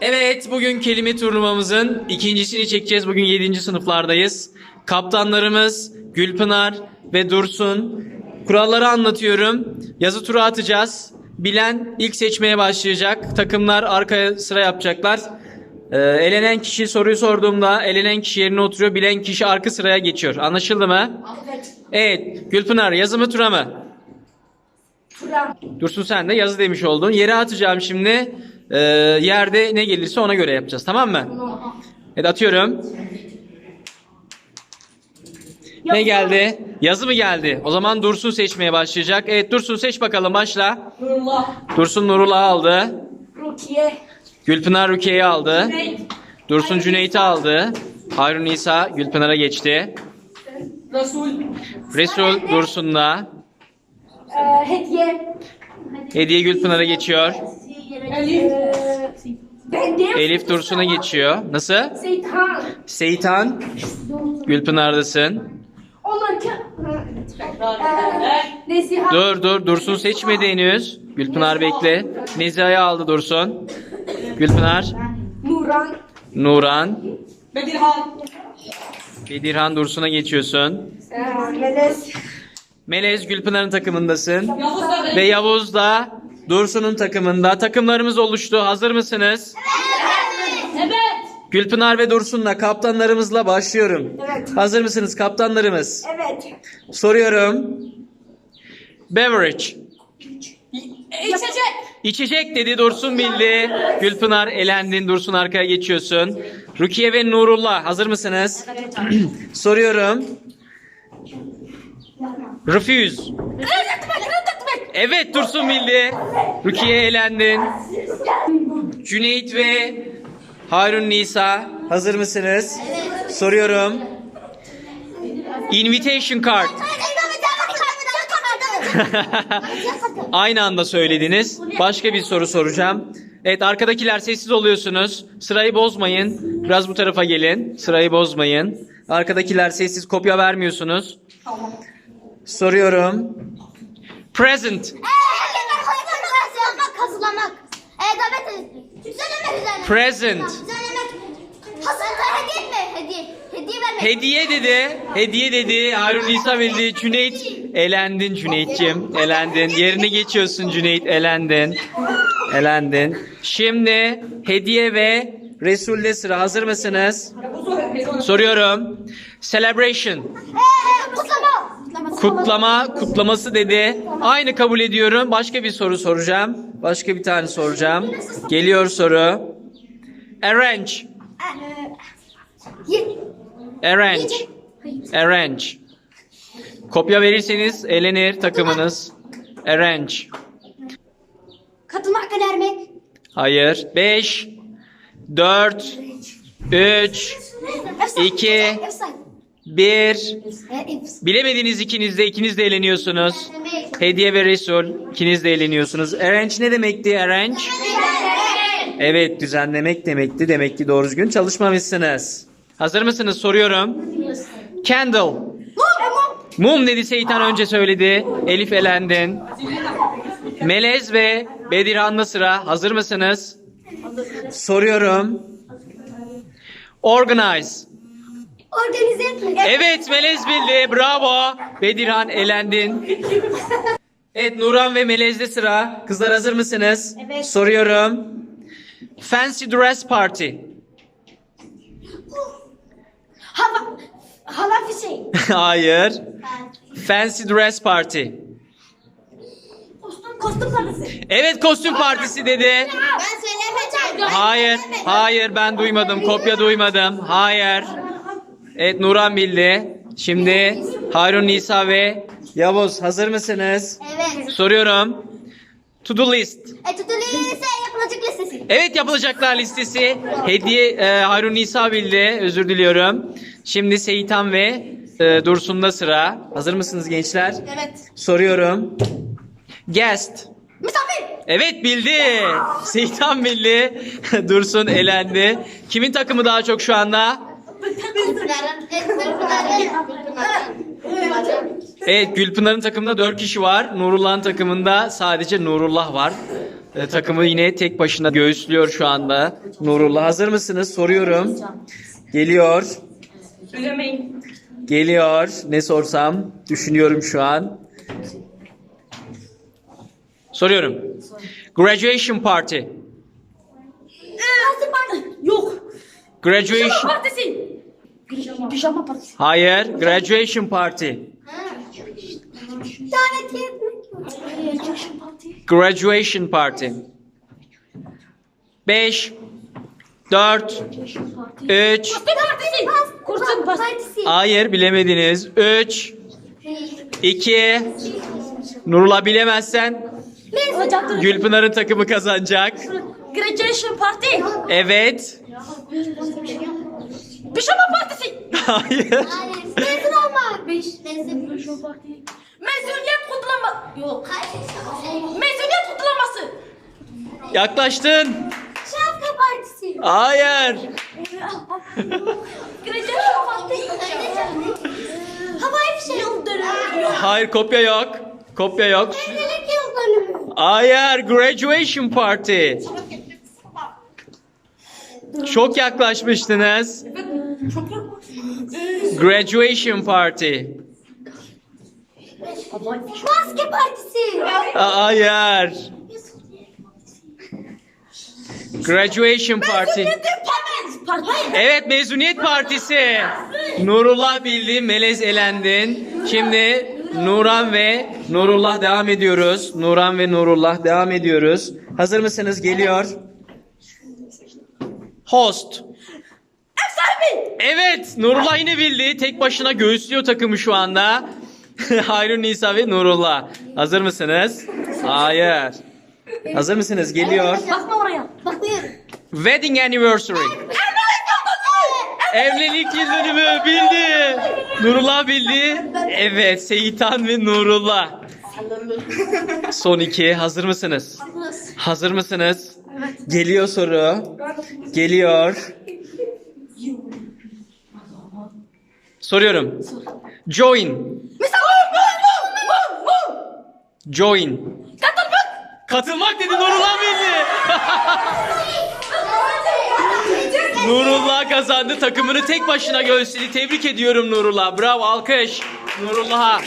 Evet, bugün kelime turnuvamızın ikincisini çekeceğiz. Bugün 7. sınıflardayız. Kaptanlarımız Gülpınar ve Dursun. Kuralları anlatıyorum. Yazı tura atacağız. Bilen ilk seçmeye başlayacak. Takımlar arkaya sıra yapacaklar. Ee, elenen kişi soruyu sorduğumda elenen kişi yerine oturuyor. Bilen kişi arka sıraya geçiyor. Anlaşıldı mı? Evet. Evet, Gülpınar yazı mı tura mı? Tura. Dursun sen de yazı demiş oldun. Yere atacağım şimdi. Ee, yerde ne gelirse ona göre yapacağız. Tamam mı? Evet atıyorum. Ne geldi? Yazı mı geldi? O zaman Dursun seçmeye başlayacak. Evet Dursun seç bakalım başla. Nurullah. Dursun Nurullah aldı. Rukiye. Gülpınar Rukiye'yi aldı. Cüneyt. Dursun Cüneyt'i aldı. Harun İsa Gülpınar'a geçti. Resul. Resul Dursun'la. Ee, hediye. Hediye Gülpınar'a geçiyor. Elif. Ee, ben de. Elif Dursun'a geçiyor. Nasıl? Seytan. Seyitan Gülpınar'dasın. Onlar ki... Ee, Nesiha. Dur dur Dursun seçmedi henüz. Gülpınar bekle. Neziha'yı aldı Dursun. Gülpınar. Nuran. Nuran. Bedirhan. Bedirhan Dursun'a geçiyorsun. Ee, Melez. Melez Gülpınar'ın takımındasın. Yavuz da Ve Yavuz da Dursun'un takımında. Takımlarımız oluştu. Hazır mısınız? Evet. Gülpınar ve Dursun'la kaptanlarımızla başlıyorum. Evet. Hazır mısınız kaptanlarımız? Evet. Soruyorum. Beverage. İçecek. İçecek dedi Dursun bildi. Gülpınar elendin Dursun arkaya geçiyorsun. Rukiye ve Nurullah hazır mısınız? Soruyorum. Refuse. Reddetmek. Evet Dursun bildi. Rukiye elendin. Cüneyt ve Harun Nisa hazır mısınız? Soruyorum. Invitation card. Aynı anda söylediniz. Başka bir soru soracağım. Evet arkadakiler sessiz oluyorsunuz. Sırayı bozmayın. Biraz bu tarafa gelin. Sırayı bozmayın. Arkadakiler sessiz kopya vermiyorsunuz. Soruyorum. Present. Söylemek üzerine. Present. Söylemek. Hediye mi? Hediye. Hediye vermek. Hediye dedi. Hediye dedi. Harun İsa bildi. Cüneyt. Elendin Cüneyt'ciğim. Elendin. Yerine geçiyorsun Cüneyt. Elendin. Elendin. Şimdi hediye ve Resul'de sıra. Hazır mısınız? Soruyorum. Celebration. Kutlama, kutlaması dedi. Aynı kabul ediyorum. Başka bir soru soracağım. Başka bir tane soracağım. Geliyor soru. Arrange. Arrange. Arrange. Kopya verirseniz elenir takımınız. Arrange. Katılmak önermek. Hayır. 5 4 3 2 bir. Bilemediğiniz ikiniz de ikiniz de eğleniyorsunuz. Hediye ve Resul ikiniz de eğleniyorsunuz. Erenç ne demekti Erenç? Evet düzenlemek demekti. Demek ki doğru düzgün çalışmamışsınız. Hazır mısınız? Soruyorum. Candle. Mum. Mum dedi Seytan önce söyledi. Elif elendin. Melez ve Bedirhan'la sıra. Hazır mısınız? Soruyorum. Organize. Organize etmek. Evet Melez bildi. Bravo. Bedirhan elendin. Evet Nuran ve Melez'de sıra. Kızlar hazır mısınız? Evet. Soruyorum. Fancy dress party. Hava. Hava fişeği. Hayır. Fancy dress party. Kostüm, kostüm parası. Evet kostüm partisi dedi. Ben söylemeyeceğim. Hayır. Hayır ben duymadım. Kopya duymadım. Hayır. Evet Nuran bildi. Şimdi Harun Nisa ve Yavuz hazır mısınız? Evet. Soruyorum. To do list. E tutuluysa yapılacak listesi. Evet yapılacaklar listesi. Hediye e, Harun Nisa bildi. Özür diliyorum. Şimdi Seyitan ve e, Dursun'da sıra. Hazır mısınız gençler? Evet. Soruyorum. Guest. Misafir. Evet bildi. Seyitan bildi. Dursun elendi. Kimin takımı daha çok şu anda? Evet Gülpınar'ın takımında 4 kişi var. Nurullah'ın takımında sadece Nurullah var. E, takımı yine tek başına göğüslüyor şu anda. Nurullah hazır mısınız? Soruyorum. Geliyor. Geliyor. Ne sorsam düşünüyorum şu an. Soruyorum. Graduation party. Yok. Graduation. Partisi. Pijama partisi. Hayır. Graduation party. Davetiye mi? Graduation party. 5 4 3 Pasta partisi. Kursun partisi. Hayır bilemediniz. 3 2 Nurullah bilemezsen. Gülpınar'ın takımı kazanacak. Graduation party. Evet. Pijama partisi. Hayır. Hayır. Mezun olmak. Beş. Mezun. Mezuniyet kutlama. Yok. Hayır. Mezuniyet kutlaması. Yaklaştın. Şapka partisi. Hayır. Graduation party. Havai fişek. Yıl dönümü. Hayır kopya yok. Kopya yok. Evlilik yıl dönümü. Hayır. Graduation party. Çok yaklaşmıştınız. Graduation party. Maske partisi. Hayır. Graduation party. Evet mezuniyet partisi. Nurullah bildi, Melez elendin. Şimdi Nuran ve Nurullah devam ediyoruz. Nuran ve Nurullah devam ediyoruz. Hazır mısınız? Geliyor. Host. Evet, Nurullah yine bildi. Tek başına göğüslüyor takımı şu anda. Hayrun Nisa ve Nurullah. Hazır mısınız? Hayır. Hazır mısınız? Geliyor. Bakma oraya. Bakıyorum. Wedding anniversary. Evlilik yıl dönümü bildi. Nurullah bildi. Evet, Seyitan ve Nurullah. Son iki. Hazır mısınız? Hazır mısınız? Geliyor soru. Geliyor. Soruyorum. Join. Join. Katılmak. Katılmak dedi Nurullah bildi. Nurullah kazandı. Takımını tek başına göğüsledi. Tebrik ediyorum Nurullah. Bravo alkış. Nurullah'a.